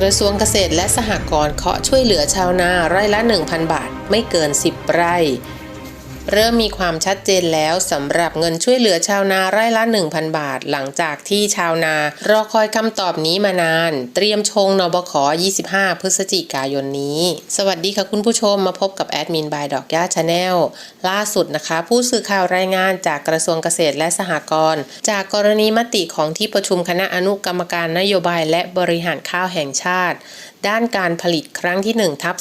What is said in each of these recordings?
กระทรวงเกษตรและสหกรณ์เคาะช่วยเหลือชาวนาไร่ละ 1,000 บาท ไม่เกิน 10 ไร่ เริ่มมีความชัดเจนแล้วสำหรับเงินช่วยเหลือชาวนาไร่ละ 1,000 บาท หลังจากที่ชาวนารอคอยคำตอบนี้มานาน เตรียมชงนบข25 พฤศจิกายนนี้ สวัสดีค่ะคุณผู้ชมมาพบกับแอดมินบายดอกย่าชาแนลล่าสุดนะคะ ผู้สื่อข่าวรายงานจากกระทรวงเกษตรและสหกรณ์จากกรณีมติของที่ประชุมคณะอนุกรรมการนโยบายและบริหารข้าวแห่งชาติ ด้านการผลิตครั้งที่1ทับ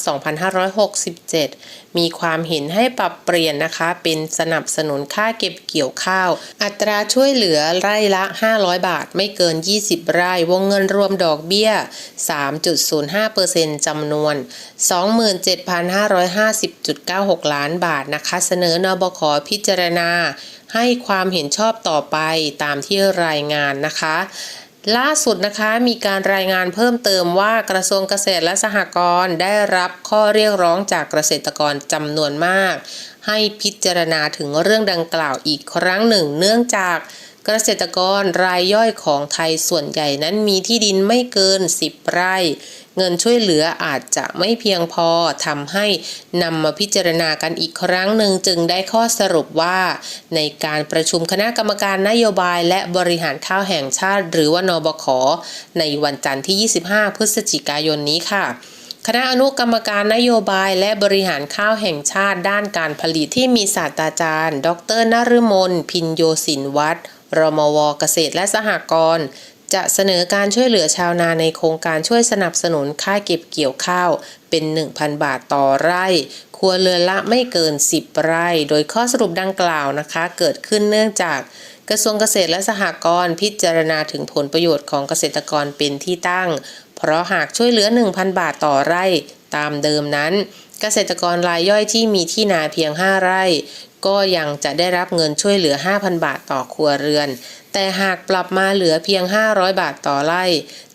2567 มีความเห็นให้ปรับเปลี่ยนนะคะ เป็นสนับสนุนค่าเก็บเกี่ยวข้าว อัตราช่วยเหลือไร่ละ 500 บาท ไม่เกิน 20 ไร่ วงเงินรวมดอกเบี้ย 3.05%จำนวน 27,550.96 ล้านบาทนะคะ เสนอนบขพิจารณาให้ความเห็นชอบต่อไปตามที่รายงานนะคะ ล่าสุดนะคะมีการรายงานเพิ่มเติมว่ากระทรวงเกษตรและสหกรณ์ได้รับข้อเรียกร้องจากเกษตรกรจำนวนมาก ให้พิจารณาถึงเรื่องดังกล่าวอีกครั้งหนึ่ง เนื่องจากเกษตรกรรายย่อยของไทยส่วนใหญ่นั้นมีที่ดินไม่เกิน 10 ไร่ เงินช่วยเหลืออาจจะไม่เพียงพอทำให้นำมาพิจารณากันอีกครั้งหนึ่งจึงได้ข้อสรุปว่า ในการประชุมคณะกรรมการนโยบายและบริหารข้าวแห่งชาติ หรือว่านบขในวันจันทร์ที่ 25 พฤศจิกายนนี้ค่ะ คณะอนุกรรมการนโยบายและบริหารข้าวแห่งชาติด้านการผลิตที่มีศาสตราจารย์ ดรนฤมลพินโยสินวัฒน์รมวเกษตรและสหกรณ์จะเสนอการช่วยเหลือชาวนาในโครงการช่วยสนับสนุนค่าเก็บเกี่ยวข้าวเป็น 1,000 บาทต่อไร่ ครัวเรือนละไม่เกิน 10 ไร่ โดยข้อสรุปดังกล่าวนะคะ เกิดขึ้นเนื่องจากกระทรวงเกษตรและสหกรณ์พิจารณาถึงผลประโยชน์ของเกษตรกรเป็นที่ตั้ง ราะหากช่วยเหลือ 1,000 บาทต่อไร่ตามเดิมนั้น เกษตรกรรายย่อยที่มีที่นาเพียง 5 ไร่ ก็ยังจะได้รับเงินช่วยเหลือ 5,000 บาทต่อครัวเรือน แต่หากปรับมาเหลือเพียง 500 บาทต่อไร่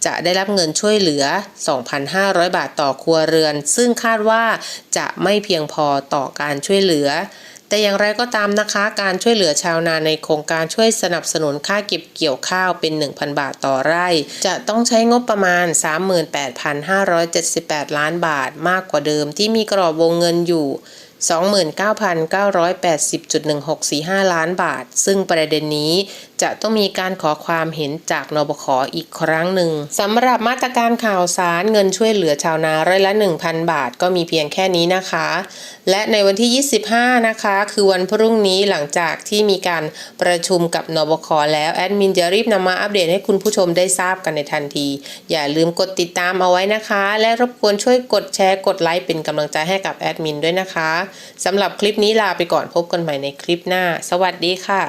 จะได้รับเงินช่วยเหลือ 2,500 บาทต่อครัวเรือน ซึ่งคาดว่าจะไม่เพียงพอต่อการช่วยเหลือ แต่อย่างไรก็ตามนะคะการช่วยเหลือชาวนาในโครงการช่วยสนับสนุนค่าเก็บเกี่ยวข้าวเป็น 1,000 บาทต่อไร่ จะต้องใช้งบประมาณ 38,578 ล้านบาทมากกว่าเดิมที่มีกรอบวงเงินอยู่ 29,980.1645 ล้านบาท ซึ่งประเด็นนี้จะต้องมีการขอความเห็นจากนบขอีกครั้งหนึ่งสำหรับมาตรการข่าวสารเงินช่วยเหลือชาวนาร้อยละ 1,000 บาทก็มีเพียงแค่นี้นะคะ และในวันที่ 25 นะคะ คือวันพรุ่งนี้หลังจากที่มีการประชุมกับนบคแล้วแอดมินจะรีบนำมาอัปเดตให้คุณผู้ชมได้ทราบกันในทันที อย่าลืมกดติดตามเอาไว้นะคะ และรบกวนช่วยกดแชร์กดไลค์เป็นกำลังใจให้กับแอดมินด้วยนะคะสำหรับคลิปนี้ลาไปก่อนพบกันใหม่ในคลิปหน้า สวัสดีค่ะ